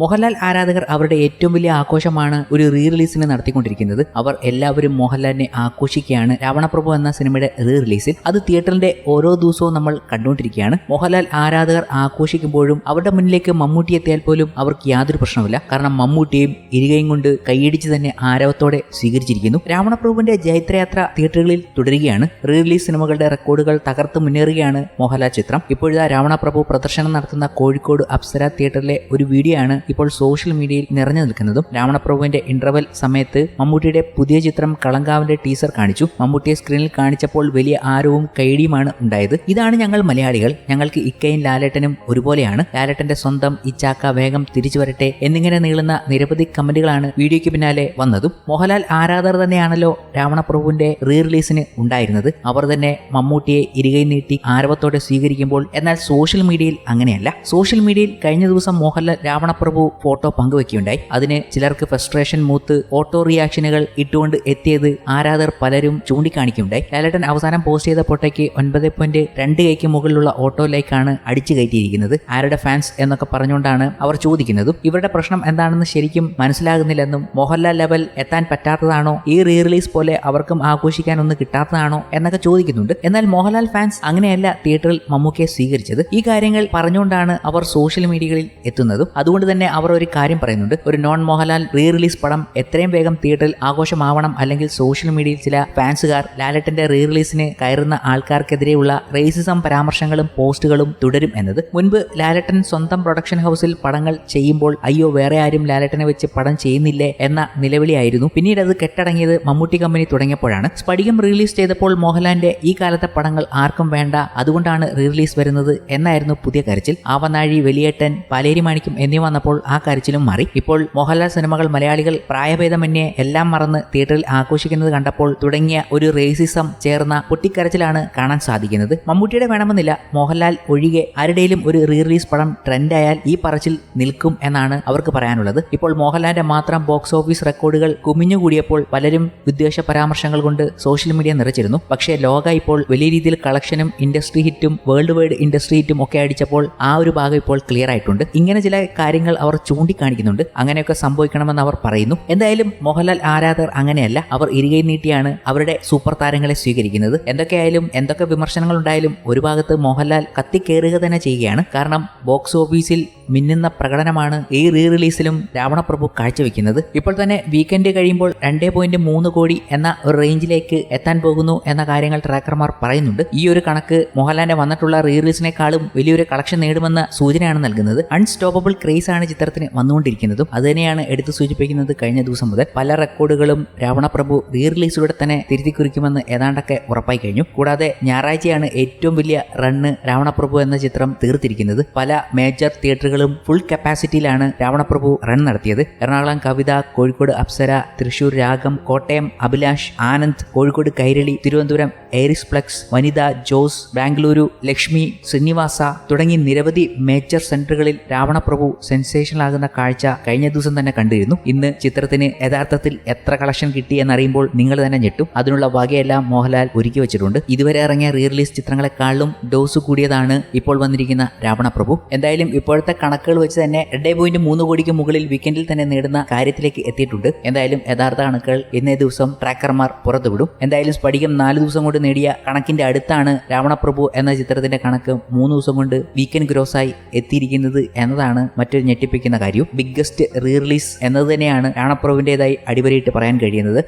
മോഹൻലാൽ ആരാധകർ അവരുടെ ഏറ്റവും വലിയ ആഘോഷമാണ് ഒരു റീ റിലീസിന് നടത്തിക്കൊണ്ടിരിക്കുന്നത്. അവർ എല്ലാവരും മോഹൻലാലിനെ ആഘോഷിക്കുകയാണ്. രാവണപ്രഭു എന്ന സിനിമയുടെ റീ റിലീസിൽ അത് തിയേറ്ററിന്റെ ഓരോ ദിവസവും നമ്മൾ കണ്ടുകൊണ്ടിരിക്കുകയാണ്. മോഹൻലാൽ ആരാധകർ ആഘോഷിക്കുമ്പോഴും അവരുടെ മുന്നിലേക്ക് മമ്മൂട്ടി എത്തിയാൽ പോലും അവർക്ക് യാതൊരു പ്രശ്നമില്ല കാരണം മമ്മൂട്ടിയും ഇരുകയും കൊണ്ട് കൈയടിച്ച് തന്നെ ആരവത്തോടെ സ്വീകരിച്ചിരിക്കുന്നു. രാവണപ്രഭുവിന്റെ ജൈത്രയാത്ര തിയേറ്ററുകളിൽ തുടരുകയാണ്. റീ റിലീസ് സിനിമകളുടെ റെക്കോർഡുകൾ തകർത്ത് മുന്നേറുകയാണ് മോഹൻലാൽ ചിത്രം. ഇപ്പോഴത്തെ രാവണപ്രഭു പ്രദർശനം നടത്തുന്ന കോഴിക്കോട് അപ്സര തിയേറ്ററിലെ ഒരു വീഡിയോ ആണ് ഇപ്പോൾ സോഷ്യൽ മീഡിയയിൽ നിറഞ്ഞു നിൽക്കുന്നതും രാവണപ്രഭുവിന്റെ ഇന്റർവെൽ സമയത്ത് മമ്മൂട്ടിയുടെ പുതിയ ചിത്രം കളങ്കാവിന്റെ ടീസർ കാണിച്ചു. മമ്മൂട്ടിയെ സ്ക്രീനിൽ കാണിച്ചപ്പോൾ വലിയ ആരവും കൈഡിയുമാണ് ഉണ്ടായത്. ഇതാണ് ഞങ്ങൾ മലയാളികൾ. ഞങ്ങൾക്ക് ഇക്കയും ലാലേട്ടനും ഒരുപോലെയാണ്. ലാലേട്ടന്റെ സ്വന്തം ഇച്ചാക്ക വേഗം തിരിച്ചു വരട്ടെ എന്നിങ്ങനെ നീളുന്ന നിരവധി കമന്റുകളാണ് വീഡിയോയ്ക്ക് പിന്നാലെ വന്നതും. മോഹൻലാൽ ആരാധകർ തന്നെയാണല്ലോ രാവണപ്രഭുവിന്റെ റീ റിലീസിന് ഉണ്ടായിരുന്നത്. അവർ തന്നെ മമ്മൂട്ടിയെ ഇരുകൈ നീട്ടി ആരവത്തോടെ സ്വീകരിക്കുമ്പോൾ എന്നാൽ സോഷ്യൽ മീഡിയയിൽ അങ്ങനെയല്ല. സോഷ്യൽ മീഡിയയിൽ കഴിഞ്ഞ ദിവസം മോഹൻലാൽ രാവണപ്രഭു ഫോട്ടോ പങ്കുവെക്കുകയുണ്ടായി. അതിന് ചിലർക്ക് ഫ്രസ്ട്രേഷൻ മൂത്ത് ഫോട്ടോ റിയാക്ഷനുകൾ ഇട്ടുകൊണ്ട് എത്തിയത് ആരാധകർ പലരും ചൂണ്ടിക്കാണിക്കുകയുണ്ടായി. ലാലേട്ടൻ അവസാനം പോസ്റ്റ് ചെയ്ത ഫോട്ടോയ്ക്ക് ഒൻപത് പോയിന്റ് രണ്ട് കൈക്ക് മുകളിലുള്ള ഓട്ടോ ലൈക്കാണ് അടിച്ചു കയറ്റിയിരിക്കുന്നത്. ആരുടെ ഫാൻസ് എന്നൊക്കെ പറഞ്ഞുകൊണ്ടാണ് അവർ ചോദിക്കുന്നതും. ഇവരുടെ പ്രശ്നം എന്താണെന്ന് ശരിക്കും മനസ്സിലാകുന്നില്ലെന്നും മോഹൻലാൽ ലെവൽ എത്താൻ പറ്റാത്തതാണോ ഈ റീ റിലീസ് പോലെ അവർക്കും ആഘോഷിക്കാനൊന്നും കിട്ടാത്തതാണോ എന്നൊക്കെ ചോദിക്കുന്നുണ്ട്. എന്നാൽ മോഹൻലാൽ ഫാൻസ് അങ്ങനെയല്ല തിയേറ്ററിൽ മമ്മൂക്കയെ സ്വീകരിച്ചത്. ഈ കാര്യങ്ങൾ പറഞ്ഞുകൊണ്ടാണ് അവർ സോഷ്യൽ മീഡിയകളിൽ എത്തുന്നതും. അതുകൊണ്ട് തന്നെ അവർ ഒരു കാര്യം പറയുന്നുണ്ട്. ഒരു നോൺ മോഹൻലാൽ റീ റിലീസ് പടം എത്രയും വേഗം തിയേറ്ററിൽ ആഘോഷമാവണം അല്ലെങ്കിൽ സോഷ്യൽ മീഡിയയിൽ ചില ഫാൻസുകാർ ലാലറ്റന്റെ റീ റിലീസിന് കയറുന്ന ആൾക്കാർക്കെതിരെയുള്ള റേസിസം പരാമർശങ്ങളും പോസ്റ്റുകളും തുടരും എന്നത്. മുൻപ് ലാലട്ടൻ സ്വന്തം പ്രൊഡക്ഷൻ ഹൗസിൽ പടങ്ങൾ ചെയ്യുമ്പോൾ അയ്യോ വേറെ ആരും ലാലട്ടനെ വെച്ച് പടം ചെയ്യുന്നില്ലേ എന്ന നിലവിളിയായിരുന്നു. പിന്നീട് അത് കെട്ടടങ്ങിയത് മമ്മൂട്ടി കമ്പനി തുടങ്ങിയപ്പോഴാണ്. സ്പടികം റിലീസ് ചെയ്തപ്പോൾ മോഹൻലാലിന്റെ ഈ കാലത്തെ പടങ്ങൾ ആർക്കും വേണ്ട അതുകൊണ്ടാണ് റീ റിലീസ് വരുന്നത് എന്നായിരുന്നു പുതിയ കരച്ചിൽ. ആവനാഴി വലിയേട്ടൻ പലേരി മാണിക്കും എന്നിവ വന്നപ്പോൾ ആ കരച്ചിലും മാറി. ഇപ്പോൾ മോഹൻലാൽ സിനിമകൾ മലയാളികൾ പ്രായഭേദമന്യേ എല്ലാം മറന്ന് തിയേറ്ററിൽ ആഘോഷിക്കുന്നത് കണ്ടപ്പോൾ തുടങ്ങിയ ഒരു റേസിസം ചേർന്ന പൊട്ടിക്കരച്ചിലാണ് കാണാൻ സാധിക്കുന്നത്. മമ്മൂട്ടിയുടെ വേണമെന്നില്ല. മോഹൻലാൽ ഒഴികെ ആരുടെയും ഒരു റീ റിലീസ് പടം ട്രെൻഡായാൽ ഈ പറച്ചിൽ നിൽക്കും എന്നാണ് അവർക്ക് പറയാനുള്ളത്. ഇപ്പോൾ മോഹൻലാലിന്റെ മാത്രം ബോക്സ് ഓഫീസ് റെക്കോർഡുകൾ കുമിഞ്ഞുകൂടിയപ്പോൾ പലരും വിദ്വേഷ പരാമർശങ്ങൾ കൊണ്ട് സോഷ്യൽ മീഡിയ നിറച്ചിരുന്നു. പക്ഷേ ലോക ഇപ്പോൾ വലിയ രീതിയിൽ കളക്ഷനും ഇൻഡസ്ട്രി ഹിറ്റും വേൾഡ് വൈഡ് ഇൻഡസ്ട്രി ഹിറ്റും ഒക്കെ അടിച്ചപ്പോൾ ആ ഒരു ഭാഗം ഇപ്പോൾ ക്ലിയർ ആയിട്ടുണ്ട്. ഇങ്ങനെ ചില കാര്യങ്ങൾ അവർ ചൂണ്ടിക്കാണിക്കുന്നുണ്ട്. അങ്ങനെയൊക്കെ സംഭവിക്കണമെന്ന് അവർ പറയുന്നു. എന്തായാലും മോഹൻലാൽ ആരാധകർ അങ്ങനെയല്ല. അവർ ഇരികെ നീട്ടിയാണ് അവരുടെ സൂപ്പർ താരങ്ങളെ സ്വീകരിക്കുന്നത്. എന്തൊക്കെയായാലും എന്തൊക്കെ വിമർശനങ്ങൾ ഉണ്ടായാലും ഒരു ഭാഗത്ത് മോഹൻലാൽ കത്തിക്കേറുക തന്നെ ചെയ്യുകയാണ്. കാരണം ബോക്സ് ഓഫീസിൽ മിന്നുന്ന പ്രകടനമാണ് ഈ റീ റിലീസിലും രാവണപ്രഭു കാഴ്ചവെക്കുന്നത്. ഇപ്പോൾ തന്നെ വീക്കെൻഡ് കഴിയുമ്പോൾ രണ്ടേ പോയിന്റ് മൂന്ന് കോടി എന്ന ഒരു റേഞ്ചിലേക്ക് എത്താൻ പോകുന്നു എന്ന കാര്യങ്ങൾ ട്രാക്കർമാർ പറയുന്നുണ്ട്. ഈ ഒരു കണക്ക് മോഹൻലാലിന്റെ വന്നിട്ടുള്ള റീ റിലീസിനേക്കാളും വലിയൊരു കളക്ഷൻ നേടുമെന്ന സൂചനയാണ് നൽകുന്നത്. അൺസ്റ്റോപ്പബിൾ ക്രേസ് ആണ് ചിത്രത്തിന് വന്നുകൊണ്ടിരിക്കുന്നതും. അതുതന്നെയാണ് എടുത്തു സൂചിപ്പിക്കുന്നത് കഴിഞ്ഞ ദിവസം മുതൽ. പല റെക്കോർഡുകളും രാവണപ്രഭു റീ റിലീസിലൂടെ തന്നെ തിരുത്തി കുറിക്കുമെന്ന് ഏതാണ്ടൊക്കെ ഉറപ്പായി കഴിഞ്ഞു. കൂടാതെ ഞായറാഴ്ചയാണ് ഏറ്റവും വലിയ റണ്ണ് രാവണപ്രഭു എന്ന ചിത്രം തീർത്തിരിക്കുന്നത്. പല മേജർ തിയേറ്ററുകളും ഫുൾ കപ്പാസിറ്റിയിലാണ് രാവണപ്രഭു റൺ നടത്തിയത്. എറണാകുളം കവിത കോഴിക്കോട് അപ്സര തൃശൂർ രാഗം കോട്ടയം അഭിലാഷ് ആനന്ദ് കോഴിക്കോട് കൈരളി തിരുവനന്തപുരം എയറിസ് പ്ലക്സ് വനിത ജോസ് ബാംഗ്ലൂരു ലക്ഷ്മി ശ്രീനിവാസ തുടങ്ങി നിരവധി മേജർ സെന്ററുകളിൽ രാവണപ്രഭു സെൻസേഷണൽ ആകുന്ന കാഴ്ച കഴിഞ്ഞ ദിവസം തന്നെ കണ്ടിരുന്നു. ഇന്ന് ചിത്രത്തിന് യഥാർത്ഥത്തിൽ എത്ര കളക്ഷൻ കിട്ടി എന്നറിയുമ്പോൾ നിങ്ങൾ തന്നെ ഞെട്ടും. അതിനുള്ള വകയെല്ലാം മോഹൻലാൽ ഒരുക്കി വെച്ചിട്ടുണ്ട്. ഇതുവരെ ഇറങ്ങിയ റീ റിലീസ് ചിത്രങ്ങളെക്കാളും ഡോസ് കൂടിയതാണ് ഇപ്പോൾ വന്നിരിക്കുന്ന രാവണപ്രഭു. എന്തായാലും ഇപ്പോഴത്തെ കണക്കുകൾ വെച്ച് തന്നെ രണ്ടേ പോയിന്റ് മൂന്ന് കോടിക്ക് മുകളിൽ വീക്കെൻഡിൽ തന്നെ നേടുന്ന കാര്യത്തിലേക്ക് എത്തിയിട്ടുണ്ട്. എന്തായാലും യഥാർത്ഥ കണക്കുകൾ ഇന്നേ ദിവസം ട്രാക്കർമാർ പുറത്തുവിടും. എന്തായാലും സ്പടികം നാല് ദിവസം കൊണ്ട് നേടിയ കണക്കിന്റെ അടുത്താണ് രാവണപ്രഭു എന്ന ചിത്രത്തിന്റെ കണക്ക് മൂന്ന് ദിവസം കൊണ്ട് വീക്കെൻഡ് ഗ്രോസായി എത്തിയിരിക്കുന്നത് എന്നതാണ് മറ്റൊരു ഞെട്ടിപ്പിക്കുന്ന കാര്യവും ബിഗ്ഗസ്റ്റ് റീ റിലീസ് എന്നത് തന്നെയാണ് രാണപ്രഭുവിന്റെതായി അടിവരയിട്ട് പറയാൻ കഴിയുന്നത്.